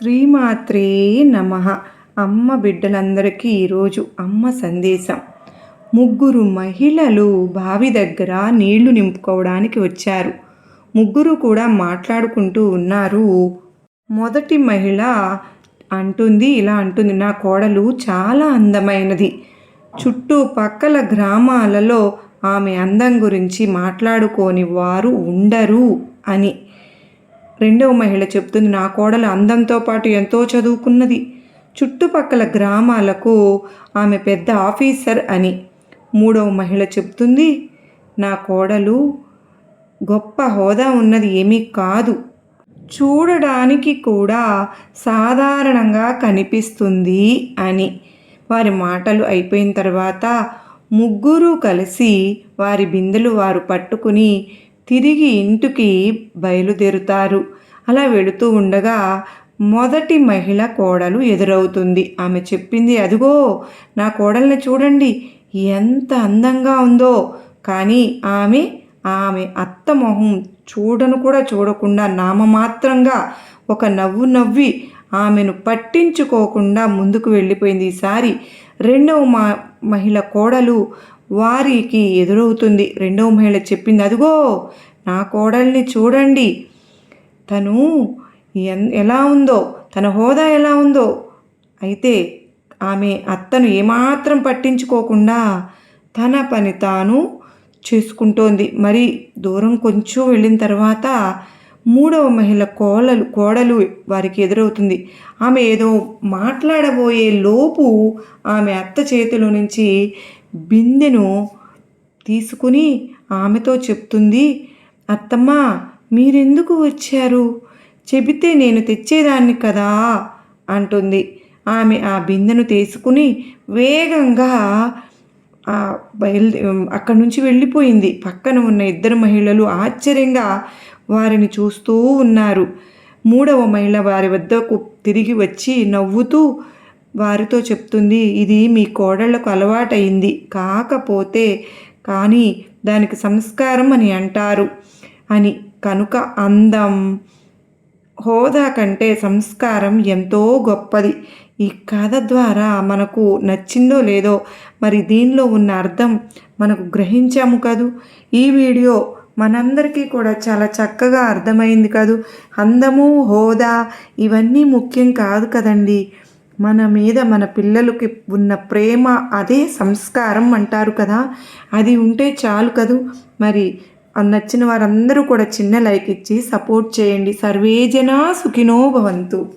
శ్రీమాత్రే నమ. అమ్మ బిడ్డలందరికీ ఈరోజు అమ్మ సందేశం. ముగ్గురు మహిళలు బావి దగ్గర నీళ్ళు నింపుకోవడానికి వచ్చారు. ముగ్గురు కూడా మాట్లాడుకుంటూ ఉన్నారు. మొదటి మహిళ అంటుంది ఇలా అంటుంది నా కోడలు చాలా అందమైనది. చుట్టుపక్కల గ్రామాలలో ఆమె అందం గురించి మాట్లాడుకోని వారు ఉండరు అని. రెండవ మహిళ చెప్తుంది నా కోడలు అందంతో పాటు ఎంతో చదువుకున్నది. చుట్టుపక్కల గ్రామాలకు ఆమె పెద్ద ఆఫీసర్ అని. మూడవ మహిళ చెప్తుంది నా కోడలు గొప్ప హోదా ఉన్నది ఏమీ కాదు. చూడడానికి కూడా సాధారణంగా కనిపిస్తుంది అని. వారి మాటలు అయిపోయిన తర్వాత ముగ్గురు కలిసి వారి బిందెలు వారు పట్టుకుని తిరిగి ఇంటికి బయలుదేరుతారు. అలా వెళుతూ ఉండగా మొదటి మహిళ కోడలు ఎదురవుతుంది. ఆమె చెప్పింది అదిగో నా కోడల్ని చూడండి. ఎంత అందంగా ఉందో. కానీ ఆమె ఆమె అత్త మొహం చూడను కూడా చూడకుండా నామమాత్రంగా ఒక నవ్వు నవ్వి ఆమెను పట్టించుకోకుండా ముందుకు వెళ్ళిపోయింది. ఈసారి రెండవ మా మహిళ కోడలు వారికి ఎదురవుతుంది. రెండవ మహిళ చెప్పింది అదిగో నా కోడల్ని చూడండి. తను ఎలా ఉందో తన హోదా ఎలా ఉందో. అయితే ఆమె అత్తను ఏమాత్రం పట్టించుకోకుండా తన పని తాను చేసుకుంటోంది. మరి దూరం కొంచెం వెళ్ళిన తర్వాత మూడవ మహిళ కోడలు కోడలు వారికి ఎదురవుతుంది. ఆమె ఏదో మాట్లాడబోయే లోపు ఆమె అత్త చేతిలో నుంచి బిందెను తీసుకుని ఆమెతో చెప్తుంది అత్తమ్మ మీరెందుకు వచ్చారు? చెబితే నేను తెచ్చేదాన్ని కదా అంటుంది. ఆమె ఆ బిందెను తీసుకుని వేగంగా బయలు అక్కడి నుంచి వెళ్ళిపోయింది. పక్కన ఉన్న ఇద్దరు మహిళలు ఆశ్చర్యంగా వారిని చూస్తూ ఉన్నారు. మూడవ మహిళ వారి వద్దకు తిరిగి వచ్చి నవ్వుతూ వారితో చెప్తుంది ఇది మీ కోడళ్ళకు అలవాటైంది కాకపోతే కానీ దానికి సంస్కారం అని అంటారు అని. కనుక అందం హోదా కంటే సంస్కారం ఎంతో గొప్పది. ఈ కథ ద్వారా మనకు నచ్చిందో లేదో మరి దీనిలో ఉన్న అర్థం మనకు గ్రహించాము కదూ. ఈ వీడియో మనందరికీ కూడా చాలా చక్కగా అర్థమైంది కదూ. అందము హోదా ఇవన్నీ ముఖ్యం కాదు కదండి. మన మీద మన పిల్లలకి ఉన్న ప్రేమ అదే సంస్కారం అంటారు కదా. అది ఉంటే చాలు కదూ. మరి నచ్చిన వారందరూ కూడా చిన్న లైక్ ఇచ్చి సపోర్ట్ చేయండి. సర్వేజన సుఖినో భవంతు.